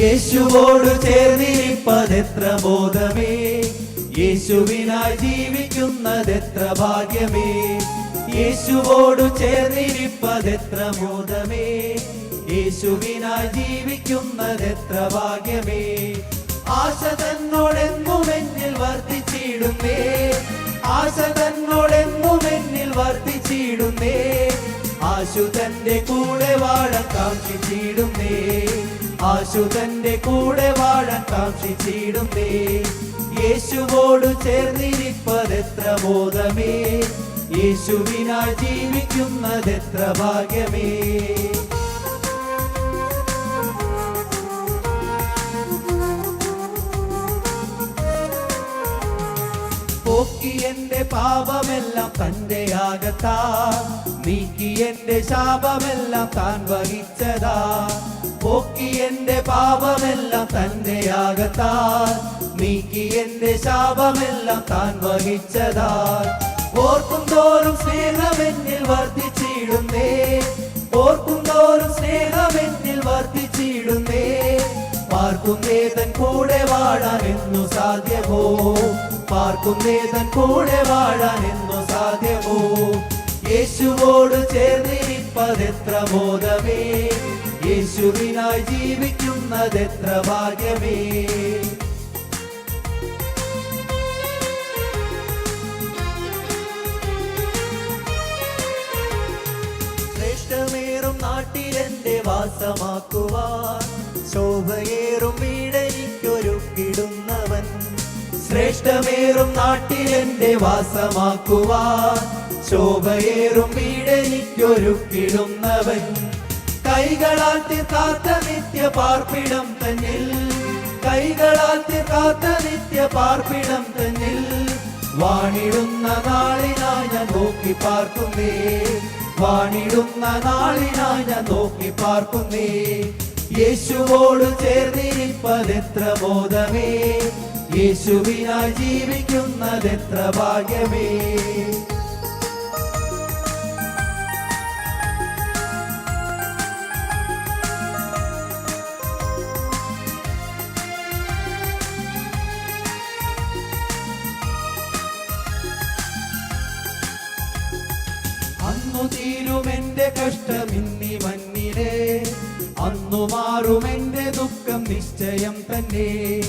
യേശുവോട് ചേർന്നിരിപ്പതെത്ര ബോധമേ? യേശുവിനായി ജീവിക്കുന്നതെത്ര ഭാഗ്യമേ? യേശുവോട് ചേർന്നിരിപ്പതെത്ര ബോധമേ? യേശുവിനായി ജീവിക്കുന്നതെത്ര ഭാഗ്യമേ? ആശ തന്നോടെന്നും എന്നിൽ വർദ്ധിച്ചിടുന്നേ ആശ തന്നോടെന്നും എന്നിൽ വർദ്ധിച്ചിടുന്നേ ആശു തന്റെ കൂടെ കാക്ഷിച്ചിടുന്നേ ആശു തന്റെ കൂടെ വാഴാൻ കാക്ഷിച്ചിടുമേ യേശുവോട് ചേർന്നിരിപ്പതെത്ര ബോധമേ. യേശുവിനാൽ ജീവിക്കുന്നതെത്ര ഭാഗ്യമേ. പോക്കി എന്റെ പാപമെല്ലാം തന്റെ ആകത്താ. നീക്കി എന്റെ ശാപമെല്ലാം താൻ വഹിച്ചതാ. പോക്കി എന്റെ പാപമെല്ലാം തന്റെ ആകത്താൽ. നീക്കി എന്റെ ശാപമെല്ലാം താൻ വഹിച്ചതാ ഓർക്കും തോറും സ്നേഹമെന്നിൽ വർദ്ധിച്ചിടുന്നേ. ഓർക്കും തോറും സ്നേഹമെന്നിൽ വർദ്ധിച്ചിടുന്നേ. പാർക്കുന്നേതൻ കൂടെ വാഴാൻ എന്നു സാധ്യമോ? പാർക്കുന്നേതൻ കൂടെ വാഴാൻ എന്നു സാധ്യമോ? യേശുവോട് ചേർന്നിരിപ്പതെത്ര ബോധമേ യേശുവിനായി ജീവിക്കുന്നതെത്ര ഭാഗ്യമേ? ശ്രേഷ്ഠമേറും നാട്ടിലെന്റെ വാസമാക്കുവാൻ ശോഭയേറും വീടെനിക്കൊരുക്കിടുന്നവൻ. ശ്രേഷ്ഠമേറും നാട്ടിലെന്റെ വാസമാക്കുവാൻ ശോഭയേറും വീടെനിക്കൊരുക്കിടുന്നവൻ കൈകളാൽ തീർക്കാത്ത നിത്യ പാർപ്പിടം തന്നിൽ. കൈകളാൽ തീർക്കാത്ത നിത്യ പാർപ്പിടം തന്നിൽ. വാണിടുന്ന നാളിനാ ഞാൻ നോക്കി പാർക്കുന്നേ. വാണിടുന്ന നാളിനാ ഞാൻ നോക്കി പാർക്കുന്നേ. യേശുവോട് ചേർന്നിരിപ്പതെത്ര ബോധമേ. യേശുവിനായി ജീവിക്കുന്നതെത്ര ഭാഗ്യമേ. അന്നു തീരുമെന്റെ കഷ്ടം ഇന്നി മഞ്ഞിലേ അന്നു മാറുമെന്റെ ദുഃഖം നിശ്ചയം തന്നെ.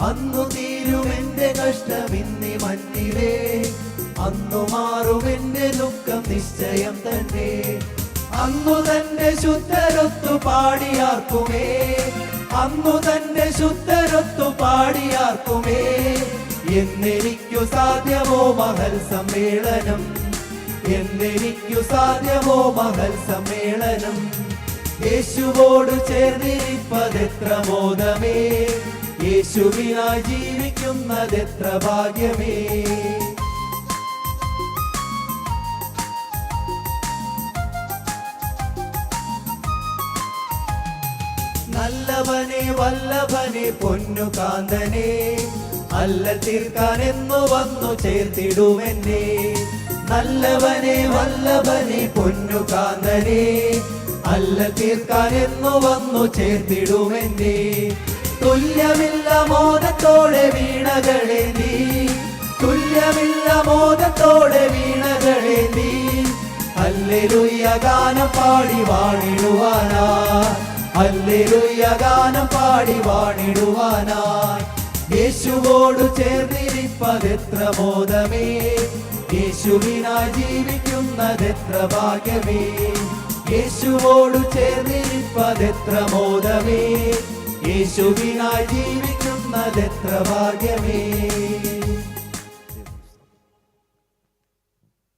അന്നു തീരുമെന്റെ കഷ്ടം ഇന്നി മഞ്ഞിലേ അന്നു മാറുമെന്റെ ദുഃഖം നിശ്ചയം തന്നെ. അന്നു തന്റെ ശുദ്ധരൊത്തു പാടിയാർക്കുമേ. അന്നു തന്റെ ശുദ്ധരൊത്തു പാടിയാർക്കുമേ. എന്നെനിക്കു സാധ്യമോ മഹൽ സമ്മേളനം എന്നെനിക്കു സാധ്യമോ മഹൽ സമ്മേളനം? യേശുവോട് ചേർന്നിരിപ്പതെത്ര ബോധമേ യേശുവിനായി ജീവിക്കുന്നതെത്ര ഭാഗ്യമേ? നല്ലവനെ വല്ലഭനെ പൊന്നു കാന്തനെ അല്ല തീർക്കാൻ എന്നു വന്നു ചേർത്തിടുമെന്നെ. നല്ലവനെ വല്ലവനെ പൊന്നു കാന്തനെ അല്ല തീർക്കാൻ എന്നു വന്നു ചേർത്തിടുമെന്നെ. തുല്യമില്ല മോദത്തോടെ വീണകളെ നീ തുല്യമില്ല മോദത്തോടെ വീണകളെ നീ. അല്ലെരുയ്യ ഗാനം പാടി വാണിടുവാനാ അല്ലെരുയ്യ ഗാനം പാടി വാണിടുവാനായി യേശുവോട് ചേർന്നിരിപ്പതെത്ര ബോധമേ യേശുവിനായി ജീവിക്കുന്നതെത്ര ഭാഗ്യമേ? യേശുവോട് ചേർന്നിരിപ്പതെത്ര മോദമേ? യേശുവിനായി ജീവിക്കുന്നതെത്ര ഭാഗ്യമേ?